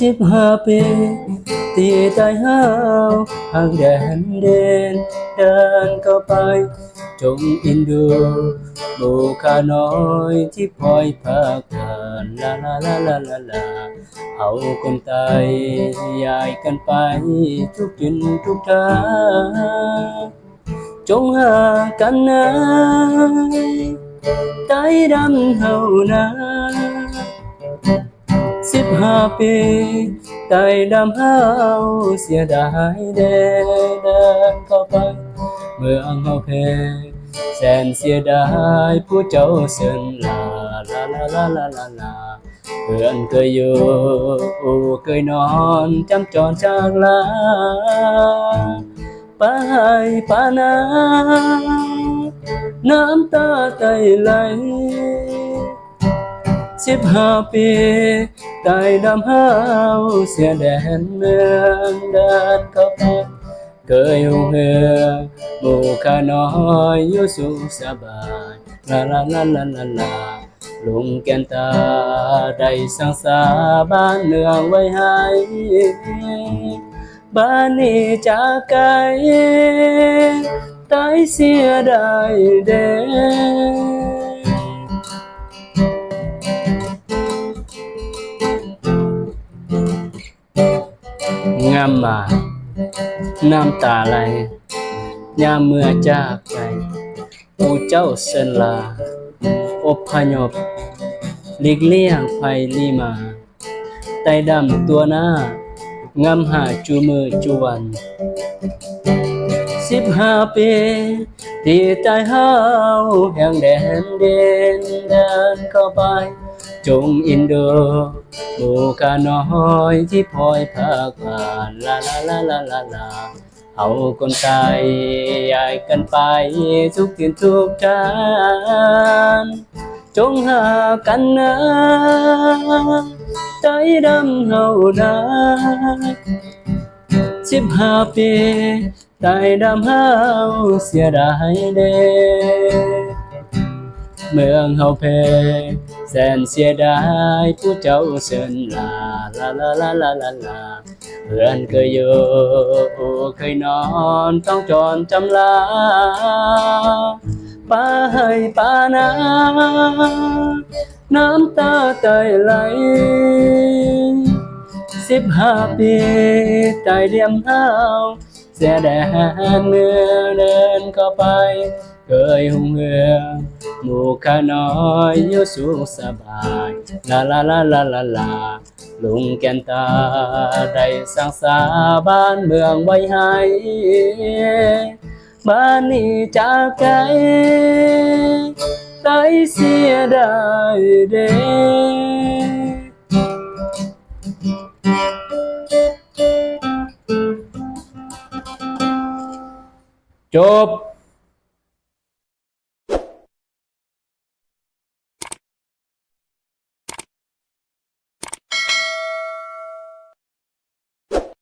สิบห้าปีตีตายห้าวห่างแดนเดินเดินเข้าไป จงอินดูบูคาน้อยที่พลอยพากันลาลาลาลาลาลาเอาคนตายยายกันไป ทุกทินทุกทางจงหากันนะตายดำเฮานะ สิบห้าปีไต่ดำห้าวเสียดายเดเดินเข้าไปเมื่ออังเฮาเพแสนเสียดายผู้เจ้าเสินลาลาลาลาลาลาลาเพื่อนเคยอยู่เคยนอนจำจรจากลาไปปานาน้ำตาไตไหล สิบห้าปีไต่ดำห้าวเสียแดนเมืองเดินเขาไปเคยหงเหือหมู่ข้าน้อยอยู่สุขสบายลาลาลาลาลาลาลุงแก่นตาได้สังสาบ้านเมืองไว้ให้บ้านนี้จากไกลตายเสียดายเด้ งามมาน้ำตาไหลยามเมื่อจากไปผู้เจ้าเส้นลา อบพยพหลีกเลี่ยงภัยลีมาไต่ดำตัวหน้างามหาจูมือจวนสิบห้าปีที่ใจเฮาแห่งแดนเด่นเดินเข้าไป จงอินดูบูกาน้อยที่พลอยพากผ่านลาลาลาลาลาลาเอาคนตายยายกันไปทุกทินทุกทางจงหากันนะใจดำเฮานะสิบห้าปีใจดำเฮาเสียดายเด้เมืองเฮาเพ แสนเสียดายผู้เจ้าเสินลาลาลาลาลาลาลาเพื่อนเคยอยู่เคยนอนต้องจรจำลาป้าให้ป้านาน้ำตาไตไหลสิบห้าปีใจเดียมเฮาเสียแดนเมื่อเดินเข้าไป เคยหงเหือ หมูขน้อยอยู่สุขสบายลาลาลาลาลาลาลุงแก่นตาได้สร้างสาบ้านเมืองไว้ให้บ้านนี้จากไกลไกลเสียได้เด้จบ